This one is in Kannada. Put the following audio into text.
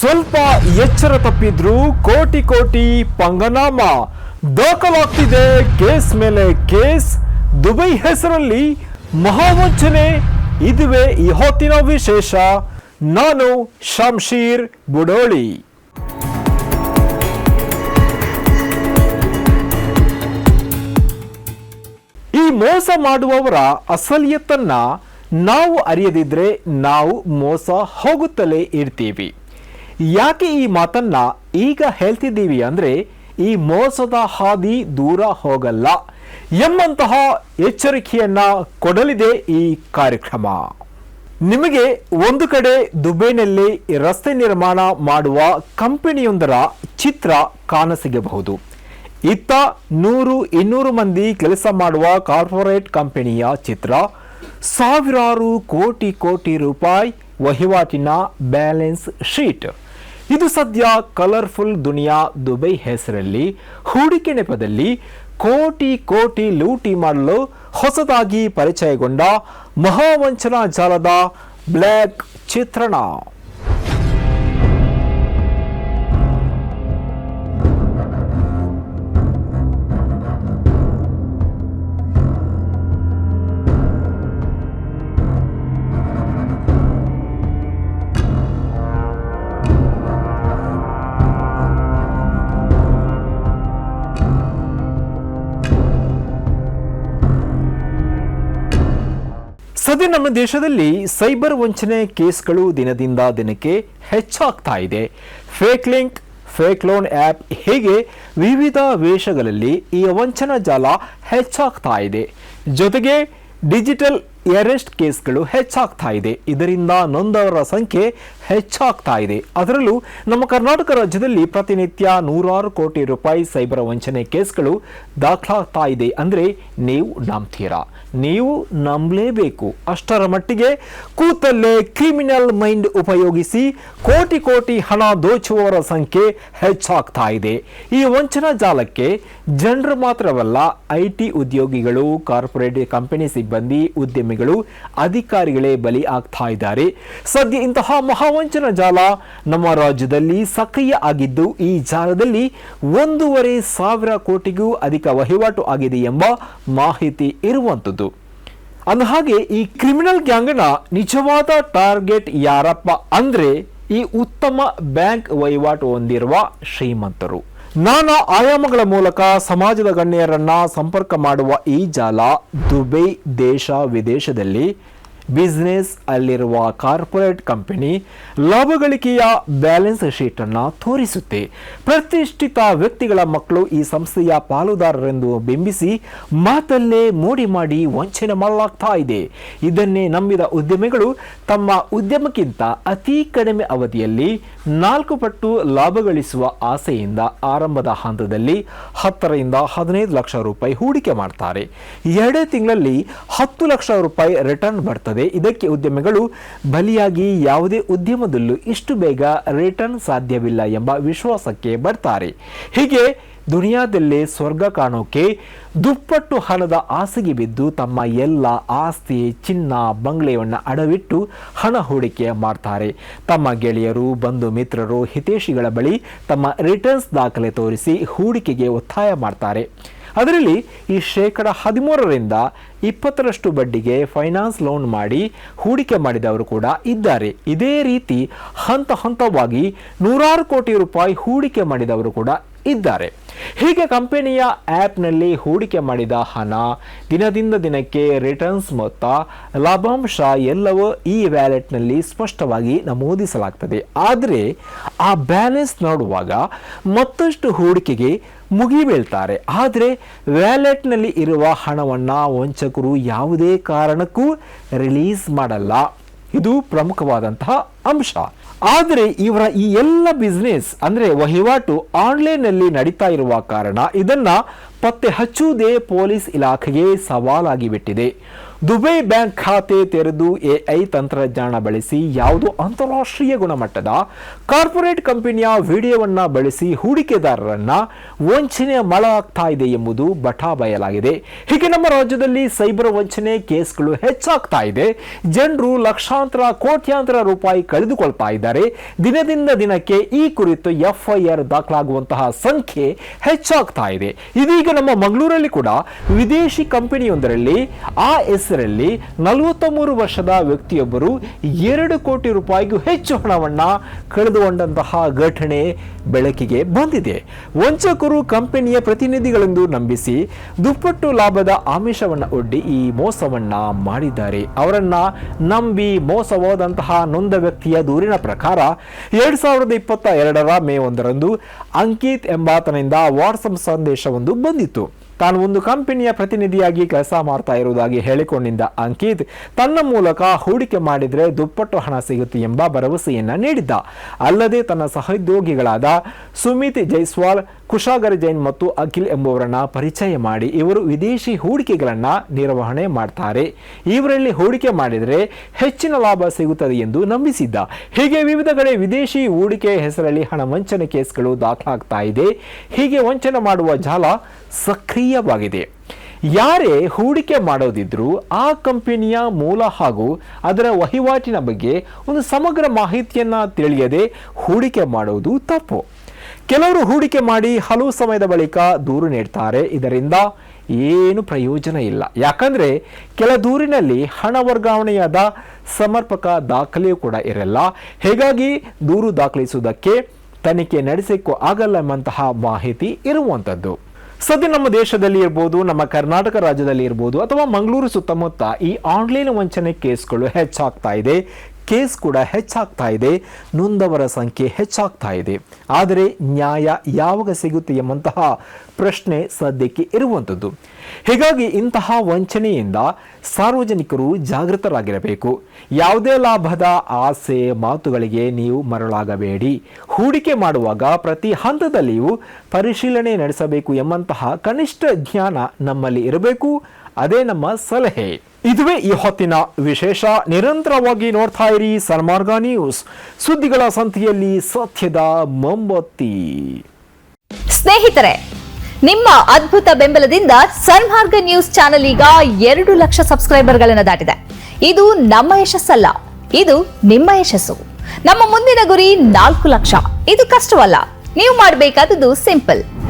ಸ್ವಲ್ಪ ಎಚ್ಚರ ತಪ್ಪಿದ್ರು ಕೋಟಿ ಕೋಟಿ ಪಂಗನಾಮ. ದಾಖಲಾಗ್ತಿದೆ ಕೇಸ್ ಮೇಲೆ ಕೇಸ್. ದುಬೈ ಹೆಸರಲ್ಲಿ ಮಹಾವಂಚನೆ. ಇದುವೇ ಈ ಹೊತ್ತಿನ ವಿಶೇಷ. ನಾನು ಶಂಶೀರ್ ಬುಡೋಳಿ. ಈ ಮೋಸ ಮಾಡುವವರ ಅಸಲಿಯತ್ತನ್ನ ನಾವು ಅರಿಯದಿದ್ರೆ ನಾವು ಮೋಸ ಹೋಗುತ್ತಲೇ ಇರ್ತೀವಿ. ಯಾಕೆ ಈ ಮಾತನ್ನ ಈಗ ಹೇಳ್ತಿದ್ದೀವಿ ಅಂದ್ರೆ ಈ ಮೋಸದ ಹಾದಿ ದೂರ ಹೋಗಲ್ಲ ಎಂಬಂತಹ ಎಚ್ಚರಿಕೆಯನ್ನ ಕೊಡಲಿದೆ ಈ ಕಾರ್ಯಕ್ರಮ. ನಿಮಗೆ ಒಂದು ಕಡೆ ದುಬೈನಲ್ಲಿ ರಸ್ತೆ ನಿರ್ಮಾಣ ಮಾಡುವ ಕಂಪನಿಯೊಂದರ ಚಿತ್ರ ಕಾಣಸಿಗಬಹುದು. ಇತ್ತ ನೂರು ಇನ್ನೂರು ಮಂದಿ ಕೆಲಸ ಮಾಡುವ ಕಾರ್ಪೊರೇಟ್ ಕಂಪನಿಯ ಚಿತ್ರ ಸಾವಿರಾರು ಕೋಟಿ ಕೋಟಿ ರೂಪಾಯಿ ವಹಿವಾಟಿನ ಬ್ಯಾಲೆನ್ಸ್ ಶೀಟ್. ಇದು ಸದ್ಯ ಕಲರ್ಫುಲ್ ದುನಿಯಾ ದುಬೈ ಹೆಸರಲ್ಲಿ, ಹೂಡಿಕೆ ನೆಪದಲ್ಲಿ ಕೋಟಿ ಕೋಟಿ ಲೂಟಿ ಮಾಡಲು ಹೊಸದಾಗಿ ಪರಿಚಯಗೊಂಡ ಮಹಾವಂಚನಾ ಜಾಲದ ಬ್ಲ್ಯಾಕ್ ಚಿತ್ರಣ. ಸದ್ಯ ನಮ್ಮ ದೇಶದಲ್ಲಿ ಸೈಬರ್ ವಂಚನೆ ಕೇಸ್ಗಳು ದಿನದಿಂದ ದಿನಕ್ಕೆ ಹೆಚ್ಚಾಗ್ತಾ ಇದೆ. Fake link, fake loan app ಹೀಗೆ ವಿವಿಧ ವೇಷಗಳಲ್ಲಿ ಈ ವಂಚನಾ ಜಾಲ ಹೆಚ್ಚಾಗ್ತಾ ಇದೆ. ಜೊತೆಗೆ ಡಿಜಿಟಲ್ ಅರೆಸ್ಟ್ ಕೇಸ್ಗಳು ಹೆಚ್ಚಾಗ್ತಾ ಇದೆ. ಇದರಿಂದ ನೊಂದವರ ಸಂಖ್ಯೆ ಹೆಚ್ಚಾಗ್ತಾ ಇದೆ. ಅದರಲ್ಲೂ ನಮ್ಮ ಕರ್ನಾಟಕ ರಾಜ್ಯದಲ್ಲಿ ಪ್ರತಿನಿತ್ಯ ನೂರಾರು ಕೋಟಿ ರೂಪಾಯಿ ಸೈಬರ್ ವಂಚನೆ ಕೇಸ್ಗಳು ದಾಖಲಾಗ್ತಾ ಇದೆ. ಅಂದರೆ ನೀವು ನಂಬ್ತೀರಾ? ನೀವು ನಂಬಲೇಬೇಕು. ಅಷ್ಟರ ಮಟ್ಟಿಗೆ ಕೂತಲ್ಲೇ ಕ್ರಿಮಿನಲ್ ಮೈಂಡ್ ಉಪಯೋಗಿಸಿ ಕೋಟಿ ಕೋಟಿ ಹಣ ದೋಚುವವರ ಸಂಖ್ಯೆ ಹೆಚ್ಚಾಗ್ತಾ ಇದೆ. ಈ ವಂಚನಾ ಜಾಲಕ್ಕೆ ಜನರು ಮಾತ್ರವಲ್ಲ, ಐ ಟಿ ಉದ್ಯೋಗಿಗಳು, ಕಾರ್ಪೊರೇಟ್ ಕಂಪನಿ ಸಿಬ್ಬಂದಿ, ಉದ್ಯಮಿಗಳು ಅಧಿಕಾರಿಗಳೇ ಬಲಿ ಆಗ್ತಾ ಇದ್ದಾರೆ. ಸದ್ಯ ಇಂತಹ ಮಹಾವಂಚನ ಜಾಲ ನಮ್ಮ ರಾಜ್ಯದಲ್ಲಿ ಸಕ್ರಿಯ ಆಗಿದ್ದು, ಈ ಜಾಲದಲ್ಲಿ ಒಂದೂವರೆ ಸಾವಿರ ಕೋಟಿಗೂ ಅಧಿಕ ವಹಿವಾಟು ಆಗಿದೆ ಎಂಬ ಮಾಹಿತಿ ಇರುವಂಥದ್ದು. ಅಂದಹಾಗೆ ಈ ಕ್ರಿಮಿನಲ್ ಗ್ಯಾಂಗ್ನ ನಿಜವಾದ ಟಾರ್ಗೆಟ್ ಯಾರಪ್ಪ ಅಂದ್ರೆ ಈ ಉತ್ತಮ ಬ್ಯಾಂಕ್ ವಹಿವಾಟು ಹೊಂದಿರುವ ಶ್ರೀಮಂತರು. ನಾನಾ ಆಯಾಮಗಳ ಮೂಲಕ ಸಮಾಜದ ಗಣ್ಯರನ್ನ ಸಂಪರ್ಕ ಮಾಡುವ ಈ ಜಾಲ ದುಬೈ ದೇಶ ವಿದೇಶದಲ್ಲಿ ಬಿಸ್ನೆಸ್ ಅಲ್ಲಿರುವ ಕಾರ್ಪೊರೇಟ್ ಕಂಪನಿ ಲಾಭ ಗಳಿಕೆಯ ಬ್ಯಾಲೆನ್ಸ್ ಶೀಟ್ ಅನ್ನು ತೋರಿಸುತ್ತೆ. ಪ್ರತಿಷ್ಠಿತ ವ್ಯಕ್ತಿಗಳ ಮಕ್ಕಳು ಈ ಸಂಸ್ಥೆಯ ಪಾಲುದಾರರೆಂದು ಬಿಂಬಿಸಿ ಮಾತಲ್ಲೇ ಮೋಡಿ ಮಾಡಿ ವಂಚನೆ ಮಾಡಲಾಗ್ತಾ ಇದೆ. ಇದನ್ನೇ ನಂಬಿದ ಉದ್ಯಮಿಗಳು ತಮ್ಮ ಉದ್ಯಮಕ್ಕಿಂತ ಅತಿ ಕಡಿಮೆ ಅವಧಿಯಲ್ಲಿ ನಾಲ್ಕು ಪಟ್ಟು ಲಾಭ ಗಳಿಸುವ ಆಸೆಯಿಂದ ಆರಂಭದ ಹಂತದಲ್ಲಿ ಹತ್ತರಿಂದ ಹದಿನೈದು ಲಕ್ಷ ರೂಪಾಯಿ ಹೂಡಿಕೆ ಮಾಡ್ತಾರೆ. ಎರಡೇ ತಿಂಗಳಲ್ಲಿ ಹತ್ತು ಲಕ್ಷ ರೂಪಾಯಿ ರಿಟರ್ನ್ ಬರ್ತದೆ. ಇದಕ್ಕೆ ಉದ್ಯಮಿಗಳು ಬಲಿಯಾಗಿ ಯಾವುದೇ ಉದ್ಯಮದಲ್ಲೂ ಇಷ್ಟು ಬೇಗ ರಿಟರ್ನ್ ಸಾಧ್ಯವಿಲ್ಲ ಎಂಬ ವಿಶ್ವಾಸಕ್ಕೆ ಬರ್ತಾರೆ. ಹೀಗೆ ದುನಿಯಾದಲ್ಲೇ ಸ್ವರ್ಗ ಕಾಣೋಕೆ ದುಪ್ಪಟ್ಟು ಹಣದ ಆಸೆಗೆ ಬಿದ್ದು ತಮ್ಮ ಎಲ್ಲ ಆಸ್ತಿ, ಚಿನ್ನ, ಬಂಗ್ಲೆಯನ್ನು ಅಡವಿಟ್ಟು ಹಣ ಹೂಡಿಕೆ ಮಾಡ್ತಾರೆ. ತಮ್ಮ ಗೆಳೆಯರು, ಬಂಧು ಮಿತ್ರರು ಹಿತೇಶಿಗಳ ಬಳಿ ತಮ್ಮ ರಿಟರ್ನ್ಸ್ ದಾಖಲೆ ತೋರಿಸಿ ಹೂಡಿಕೆಗೆ ಒತ್ತಾಯ ಮಾಡ್ತಾರೆ. ಅದರಲ್ಲಿ ಈ ಶೇಕಡ ಹದಿಮೂರರಿಂದ ಇಪ್ಪತ್ತರಷ್ಟು ಬಡ್ಡಿಗೆ ಫೈನಾನ್ಸ್ ಲೋನ್ ಮಾಡಿ ಹೂಡಿಕೆ ಮಾಡಿದವರು ಕೂಡ ಇದ್ದಾರೆ. ಇದೇ ರೀತಿ ಹಂತ ಹಂತವಾಗಿ ನೂರಾರು ಕೋಟಿ ರೂಪಾಯಿ ಹೂಡಿಕೆ ಮಾಡಿದವರು ಕೂಡ ಇದ್ದಾರೆ. ಹೀಗೆ ಕಂಪನಿಯ ಆ್ಯಪ್ನಲ್ಲಿ ಹೂಡಿಕೆ ಮಾಡಿದ ಹಣ ದಿನದಿಂದ ದಿನಕ್ಕೆ ರಿಟರ್ನ್ಸ್ ಮೊತ್ತ, ಲಾಭಾಂಶ ಎಲ್ಲವೂ ಈ ವ್ಯಾಲೆಟ್ನಲ್ಲಿ ಸ್ಪಷ್ಟವಾಗಿ ನಮೂದಿಸಲಾಗ್ತದೆ. ಆದರೆ ಆ ಬ್ಯಾಲೆನ್ಸ್ ನೋಡುವಾಗ ಮತ್ತಷ್ಟು ಹೂಡಿಕೆಗೆ ಮುಗಿಬೀಳ್ತಾರೆ. ಆದರೆ ವ್ಯಾಲೆಟ್ನಲ್ಲಿ ಇರುವ ಹಣವನ್ನು ವಂಚಕರು ಯಾವುದೇ ಕಾರಣಕ್ಕೂ ರಿಲೀಸ್ ಮಾಡಲ್ಲ. ಇದು ಪ್ರಮುಖವಾದಂತಹ ಅಂಶ. ಆದರೆ ಇವರ ಈ ಎಲ್ಲ ಬಿಸ್ನೆಸ್ ಅಂದರೆ ವಹಿವಾಟು ಆನ್ಲೈನ್ನಲ್ಲಿ ನಡೀತಾ ಇರುವ ಕಾರಣ ಇದನ್ನು ಪತ್ತೆ ಹಚ್ಚುವುದೇ ಪೊಲೀಸ್ ಇಲಾಖೆಗೆ ಸವಾಲಾಗಿ ಬಿಟ್ಟಿದೆ. ದುಬೈ ಬ್ಯಾಂಕ್ ಖಾತೆ ತೆರೆದು ಎಐ ತಂತ್ರಜ್ಞಾನ ಬಳಸಿ ಯಾವುದೋ ಅಂತಾರಾಷ್ಟ್ರೀಯ ಗುಣಮಟ್ಟದ ಕಾರ್ಪೊರೇಟ್ ಕಂಪನಿಯ ವಿಡಿಯೋವನ್ನು ಬಳಸಿ ಹೂಡಿಕೆದಾರರನ್ನು ವಂಚನೆ ಮಾಡಲಾಗ್ತಾ ಇದೆ ಎಂಬುದು ಬಟಾ ಬಯಲಾಗಿದೆ. ಹೀಗೆ ನಮ್ಮ ರಾಜ್ಯದಲ್ಲಿ ಸೈಬರ್ ವಂಚನೆ ಕೇಸ್ಗಳು ಹೆಚ್ಚಾಗ್ತಾ ಇದೆ. ಜನರು ಲಕ್ಷಾಂತರ, ಕೋಟ್ಯಾಂತರ ರೂಪಾಯಿ ಕಳೆದುಕೊಳ್ತಾ ಇದ್ದಾರೆ. ದಿನದಿಂದ ದಿನಕ್ಕೆ ಈ ಕುರಿತು ಎಫ್ಐಆರ್ ದಾಖಲಾಗುವಂತಹ ಸಂಖ್ಯೆ ಹೆಚ್ಚಾಗ್ತಾ ಇದೆ. ಇದೀಗ ನಮ್ಮ ಮಂಗಳೂರಲ್ಲಿ ಕೂಡ ವಿದೇಶಿ ಕಂಪನಿಯೊಂದರಲ್ಲಿ ಆ ಹೆಸರಲ್ಲಿ ನಲವತ್ತ ಮೂರು ವರ್ಷದ ವ್ಯಕ್ತಿಯೊಬ್ಬರು ಎರಡು ಕೋಟಿ ರೂಪಾಯಿಗೂ ಹೆಚ್ಚು ಹಣವನ್ನು ಕಳೆದುಕೊಂಡಂತಹ ಘಟನೆ ಬೆಳಕಿಗೆ ಬಂದಿದೆ. ವಂಚಕರು ಕಂಪನಿಯ ಪ್ರತಿನಿಧಿಗಳೆಂದು ನಂಬಿಸಿ ದುಪ್ಪಟ್ಟು ಲಾಭದ ಆಮಿಷವನ್ನು ಒಡ್ಡಿ ಈ ಮೋಸವನ್ನ ಮಾಡಿದ್ದಾರೆ. ಅವರನ್ನ ನಂಬಿ ಮೋಸವಾದಂತಹ ನೊಂದ ವ್ಯಕ್ತಿಯ ದೂರಿನ ಪ್ರಕಾರ ಎರಡು ಸಾವಿರದ ಇಪ್ಪತ್ತ ಎರಡರ ಮೇ ಒಂದರಂದು ಅಂಕಿತ್ ಎಂಬಾತನಿಂದ ವಾಟ್ಸಪ್ ಸಂದೇಶವೊಂದು ಬಂದಿತ್ತು. ತಾನು ಒಂದು ಕಂಪನಿಯ ಪ್ರತಿನಿಧಿಯಾಗಿ ಕೆಲಸ ಮಾಡ್ತಾ ಇರುವುದಾಗಿ ಹೇಳಿಕೊಂಡಿದ್ದ ಅಂಕಿತ್, ತನ್ನ ಮೂಲಕ ಹೂಡಿಕೆ ಮಾಡಿದರೆ ದುಪ್ಪಟ್ಟು ಹಣ ಸಿಗುತ್ತೆ ಎಂಬ ಭರವಸೆಯನ್ನ ನೀಡಿದ್ದ. ಅಲ್ಲದೆ ತನ್ನ ಸಹೋದ್ಯೋಗಿಗಳಾದ ಸುಮಿತ್ ಜೈಸ್ವಾಲ್ ಕುಶಾಗರ್ ಜೈನ್ ಮತ್ತು ಅಖಿಲ್ ಎಂಬುವರನ್ನ ಪರಿಚಯ ಮಾಡಿ ಇವರು ವಿದೇಶಿ ಹೂಡಿಕೆಗಳನ್ನ ನಿರ್ವಹಣೆ ಮಾಡ್ತಾರೆ. ಇವರಲ್ಲಿ ಹೂಡಿಕೆ ಮಾಡಿದರೆ ಹೆಚ್ಚಿನ ಲಾಭ ಸಿಗುತ್ತದೆ ಎಂದು ನಂಬಿಸಿದ್ದ. ಹೀಗೆ ವಿವಿಧ ಕಡೆ ವಿದೇಶಿ ಹೂಡಿಕೆ ಹೆಸರಲ್ಲಿ ಹಣ ವಂಚನೆ ಕೇಸ್ಗಳು ದಾಖಲಾಗ್ತಾ ಇದೆ. ಹೀಗೆ ವಂಚನೆ ಮಾಡುವ ಜಾಲ ಸಕ್ರಿಯವಾಗಿದೆ. ಯಾರೇ ಹೂಡಿಕೆ ಮಾಡೋದಿದ್ರೂ ಆ ಕಂಪನಿಯ ಮೂಲ ಹಾಗೂ ಅದರ ವಹಿವಾಟಿನ ಬಗ್ಗೆ ಒಂದು ಸಮಗ್ರ ಮಾಹಿತಿಯನ್ನ ತಿಳಿಯದೆ ಹೂಡಿಕೆ ಮಾಡೋದು ತಪ್ಪು. ಕೆಲವರು ಹೂಡಿಕೆ ಮಾಡಿ ಹಲವು ಸಮಯದ ಬಳಿಕ ದೂರು ನೀಡ್ತಾರೆ. ಇದರಿಂದ ಏನು ಪ್ರಯೋಜನ ಇಲ್ಲ. ಯಾಕಂದರೆ ಕೆಲ ದೂರಿನಲ್ಲಿ ಹಣ ವರ್ಗಾವಣೆಯಾದ ಸಮರ್ಪಕ ದಾಖಲೆಯೂ ಕೂಡ ಇರಲ್ಲ. ಹೀಗಾಗಿ ದೂರು ದಾಖಲಿಸುವುದಕ್ಕೆ ತನಿಖೆ ನಡೆಸಕ್ಕೂ ಆಗಲ್ಲ ಎಂಬಂತಹ ಮಾಹಿತಿ ಇರುವಂಥದ್ದು ಸದ್ಯ ನಮ್ಮ ದೇಶದಲ್ಲಿ ಇರ್ಬೋದು, ನಮ್ಮ ಕರ್ನಾಟಕ ರಾಜ್ಯದಲ್ಲಿ ಇರ್ಬೋದು, ಅಥವಾ ಮಂಗಳೂರು ಸುತ್ತಮುತ್ತ ಈ ಆನ್ಲೈನ್ ವಂಚನೆ ಕೇಸ್ಗಳು ಹೆಚ್ಚಾಗ್ತಾ ಇದೆ. ಕೇಸ್ ಕೂಡ ಹೆಚ್ಚಾಗ್ತಾ ಇದೆ. ನೊಂದವರ ಸಂಖ್ಯೆ ಹೆಚ್ಚಾಗ್ತಾ ಇದೆ. ಆದರೆ ನ್ಯಾಯ ಯಾವಾಗ ಸಿಗುತ್ತೆ ಎಂಬಂತಹ ಪ್ರಶ್ನೆ ಸದ್ಯಕ್ಕೆ ಇರುವಂಥದ್ದು ಹೀಗಾಗಿ ಇಂತಹ ವಂಚನೆಯಿಂದ ಸಾರ್ವಜನಿಕರು ಜಾಗೃತರಾಗಿರಬೇಕು. ಯಾವುದೇ ಲಾಭದ ಆಸೆ ಮಾತುಗಳಿಗೆ ನೀವು ಮರಳಾಗಬೇಡಿ. ಹೂಡಿಕೆ ಮಾಡುವಾಗ ಪ್ರತಿ ಹಂತದಲ್ಲಿಯೂ ಪರಿಶೀಲನೆ ನಡೆಸಬೇಕು ಎಂಬಂತಹ ಕನಿಷ್ಠ ಜ್ಞಾನ ನಮ್ಮಲ್ಲಿ ಇರಬೇಕು. ಅದೇ ನಮ್ಮ ಸಲಹೆ. ಇದುವೇ ಈ ಹೊತ್ತಿನ ವಿಶೇಷ. ನಿರಂತರವಾಗಿ ನೋಡ್ತಾ ಇರಿ ಸನ್ಮಾರ್ಗ ನ್ಯೂಸ್. ಸುದ್ದಿಗಳ ಸಂತಿಯಲ್ಲಿ ಸತ್ಯದ ಮೊಂಬತ್ತಿ. ಸ್ನೇಹಿತರೆ, ನಿಮ್ಮ ಅದ್ಭುತ ಬೆಂಬಲದಿಂದ ಸನ್ಮಾರ್ಗ ನ್ಯೂಸ್ ಚಾನೆಲ್ ಈಗ ಎರಡು ಲಕ್ಷ ಸಬ್ಸ್ಕ್ರೈಬರ್ಗಳನ್ನು ದಾಟಿದೆ. ಇದು ನಮ್ಮ ಯಶಸ್ಸಲ್ಲ, ಇದು ನಿಮ್ಮ ಯಶಸ್ಸು. ನಮ್ಮ ಮುಂದಿನ ಗುರಿ ನಾಲ್ಕು ಲಕ್ಷ. ಇದು ಕಷ್ಟವಲ್ಲ, ನೀವು ಮಾಡಬೇಕಾದದ್ದು ಸಿಂಪಲ್.